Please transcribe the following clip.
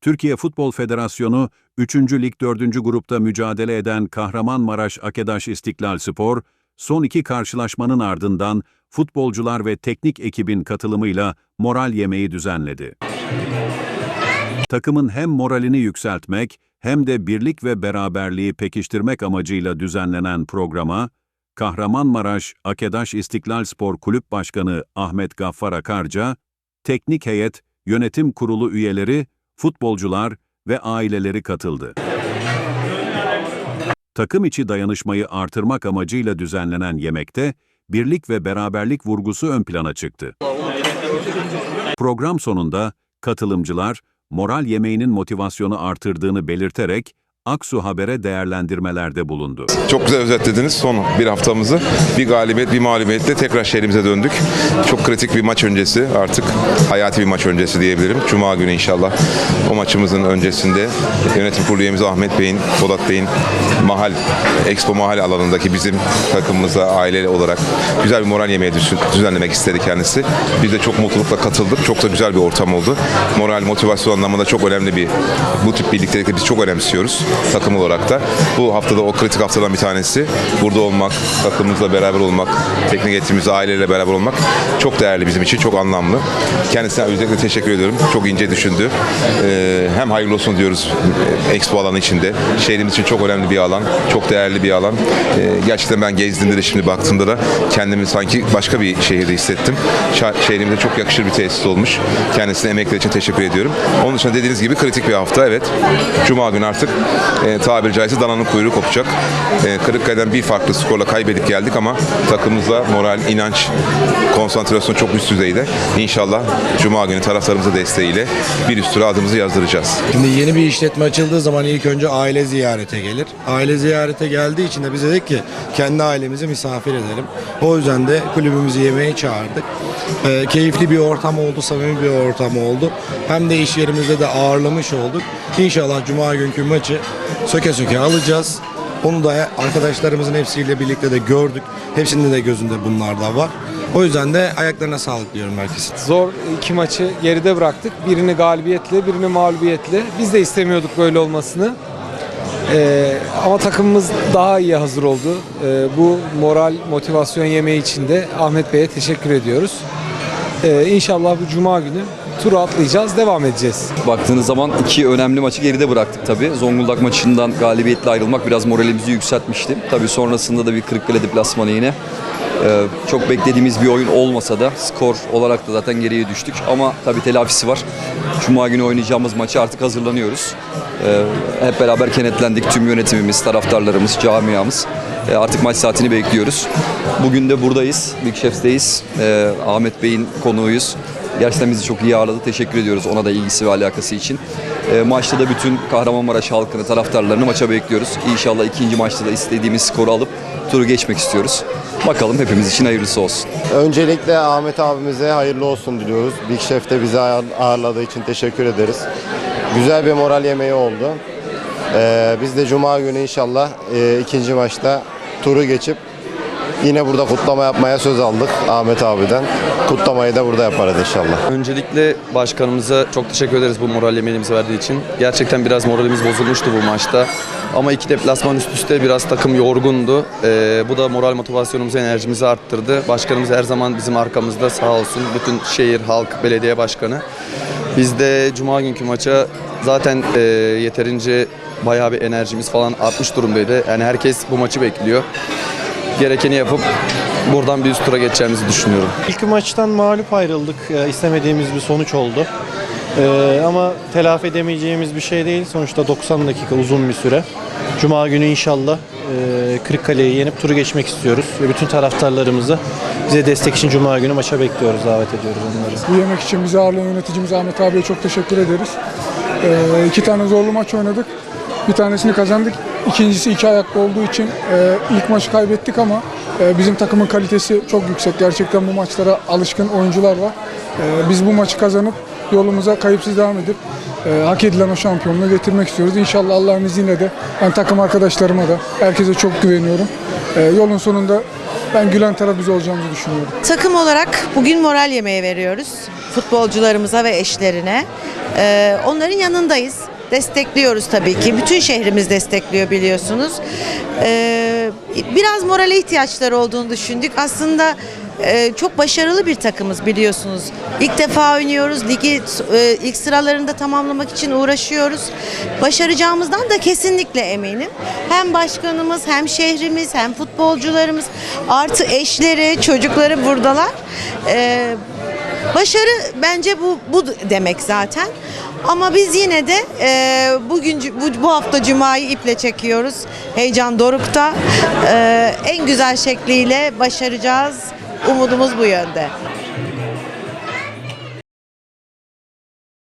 Türkiye Futbol Federasyonu 3. Lig 4. grupta mücadele eden Kahramanmaraş Akedaş İstiklal Spor, son iki karşılaşmanın ardından futbolcular ve teknik ekibin katılımıyla moral yemeği düzenledi. Takımın hem moralini yükseltmek hem de birlik ve beraberliği pekiştirmek amacıyla düzenlenen programa, Kahramanmaraş Akedaş İstiklal Spor Kulüp Başkanı Ahmet Gaffar Akarca, teknik heyet, yönetim kurulu üyeleri, futbolcular ve aileleri katıldı. Takım içi dayanışmayı artırmak amacıyla düzenlenen yemekte, birlik ve beraberlik vurgusu ön plana çıktı. Program sonunda katılımcılar, moral yemeğinin motivasyonu artırdığını belirterek Aksu Haber'e değerlendirmelerde bulundu. Çok güzel özetlediniz son bir haftamızı. Bir galibiyet, bir mağlubiyetle tekrar şehrimize döndük. Çok kritik bir maç öncesi artık hayati bir maç öncesi diyebilirim. Cuma günü inşallah o maçımızın öncesinde yönetim kurulu üyemiz Ahmet Bey'in, Polat Bey'in mahal, Expo mahal alanındaki bizim takımımıza aile olarak güzel bir moral yemeği düzen- düzenlemek istedi kendisi. Biz de çok mutlulukla katıldık. Çok da güzel bir ortam oldu. Moral, motivasyon anlamında çok önemli bir bu tip birliktelikleri biz çok önemsiyoruz takım olarak da. Bu haftada o kritik haftadan bir tanesi. Burada olmak, takımımızla beraber olmak, teknik eğitimimizle, aileyle beraber olmak çok değerli bizim için, çok anlamlı. Kendisine özellikle teşekkür ediyorum. Çok ince düşündü. Ee, hem hayırlı olsun diyoruz Expo alanı içinde. Şehrimiz için çok önemli bir alan, çok değerli bir alan. Ee, gerçekten ben gezdiğimde de şimdi baktığımda da kendimi sanki başka bir şehirde hissettim. Şehrimize çok yakışır bir tesis olmuş. Kendisine emekleri için teşekkür ediyorum. Onun dışında dediğiniz gibi kritik bir hafta evet. Cuma günü artık e, tabiri caizse dananın kuyruğu kopacak. E, Kırıkkale'den bir farklı skorla kaybedip geldik ama takımımızda moral, inanç, konsantrasyon çok üst düzeyde. İnşallah Cuma günü taraftarımızın desteğiyle bir üst tura adımızı yazdıracağız. Şimdi yeni bir işletme açıldığı zaman ilk önce aile ziyarete gelir. Aile ziyarete geldiği için de biz dedik ki kendi ailemizi misafir edelim. O yüzden de kulübümüzü yemeğe çağırdık. Ee, keyifli bir ortam oldu, samimi bir ortam oldu. Hem de iş yerimizde de ağırlamış olduk. İnşallah Cuma günkü maçı söke söke alacağız. Onu da arkadaşlarımızın hepsiyle birlikte de gördük. Hepsinin de gözünde bunlar da var. O yüzden de ayaklarına sağlık diyorum herkesin. Zor iki maçı geride bıraktık. Birini galibiyetle, birini mağlubiyetle. Biz de istemiyorduk böyle olmasını. Ee, ama takımımız daha iyi hazır oldu. Ee, bu moral, motivasyon yemeği için de Ahmet Bey'e teşekkür ediyoruz. Ee, inşallah bu cuma günü turu atlayacağız, devam edeceğiz. Baktığınız zaman iki önemli maçı geride bıraktık tabii. Zonguldak maçından galibiyetle ayrılmak biraz moralimizi yükseltmişti. Tabii sonrasında da bir Kırıkkale deplasmanı yine. Ee, çok beklediğimiz bir oyun olmasa da skor olarak da zaten geriye düştük. Ama tabii telafisi var. Cuma günü oynayacağımız maçı artık hazırlanıyoruz. Ee, hep beraber kenetlendik. Tüm yönetimimiz, taraftarlarımız, camiamız. Ee, artık maç saatini bekliyoruz. Bugün de buradayız. Big Chef'teyiz. Ee, Ahmet Bey'in konuğuyuz. Gerçekten bizi çok iyi ağırladı. Teşekkür ediyoruz ona da ilgisi ve alakası için. E, maçta da bütün Kahramanmaraş halkını, taraftarlarını maça bekliyoruz. İnşallah ikinci maçta da istediğimiz skoru alıp turu geçmek istiyoruz. Bakalım hepimiz için hayırlısı olsun. Öncelikle Ahmet abimize hayırlı olsun diliyoruz. Big Chef de bizi ağır- ağırladığı için teşekkür ederiz. Güzel bir moral yemeği oldu. Ee, biz de Cuma günü inşallah e, ikinci maçta turu geçip yine burada kutlama yapmaya söz aldık Ahmet abiden. Kutlamayı da burada yaparız inşallah. Öncelikle başkanımıza çok teşekkür ederiz bu moral yemeğimizi verdiği için. Gerçekten biraz moralimiz bozulmuştu bu maçta. Ama iki deplasman üst üste biraz takım yorgundu. Ee, bu da moral motivasyonumuzu, enerjimizi arttırdı. Başkanımız her zaman bizim arkamızda sağ olsun. Bütün şehir, halk, belediye başkanı. Biz de cuma günkü maça zaten e, yeterince bayağı bir enerjimiz falan artmış durumdaydı. Yani herkes bu maçı bekliyor. Gerekeni yapıp buradan bir üst tura geçeceğimizi düşünüyorum. İlk maçtan mağlup ayrıldık. Ee, istemediğimiz bir sonuç oldu. Ee, ama telafi edemeyeceğimiz bir şey değil. Sonuçta 90 dakika uzun bir süre. Cuma günü inşallah e, Kırıkkale'yi yenip turu geçmek istiyoruz. Ve bütün taraftarlarımızı bize destek için Cuma günü maça bekliyoruz, davet ediyoruz onları. Bu yemek için bizi ağırlayan yöneticimiz Ahmet abiye çok teşekkür ederiz. Ee, iki tane zorlu maç oynadık. Bir tanesini kazandık. İkincisi iki ayaklı olduğu için e, ilk maçı kaybettik ama e, bizim takımın kalitesi çok yüksek. Gerçekten bu maçlara alışkın oyuncular var. E, biz bu maçı kazanıp yolumuza kayıpsız devam edip e, hak edilen o şampiyonluğu getirmek istiyoruz. İnşallah Allah'ın izniyle de ben takım arkadaşlarıma da herkese çok güveniyorum. E, yolun sonunda ben gülen taraf biz olacağımızı düşünüyorum. Takım olarak bugün moral yemeği veriyoruz. futbolcularımıza ve eşlerine. Ee, onların yanındayız. Destekliyoruz tabii ki. Bütün şehrimiz destekliyor biliyorsunuz. Ee, biraz morale ihtiyaçları olduğunu düşündük. Aslında e, çok başarılı bir takımız biliyorsunuz. İlk defa oynuyoruz. Ligi e, ilk sıralarında tamamlamak için uğraşıyoruz. Başaracağımızdan da kesinlikle eminim. Hem başkanımız, hem şehrimiz, hem futbolcularımız, artı eşleri, çocukları buradalar. Ee, Başarı bence bu bu demek zaten. Ama biz yine de e, bugün bu, bu hafta Cuma'yı iple çekiyoruz. Heyecan dorukta. E, en güzel şekliyle başaracağız. Umudumuz bu yönde.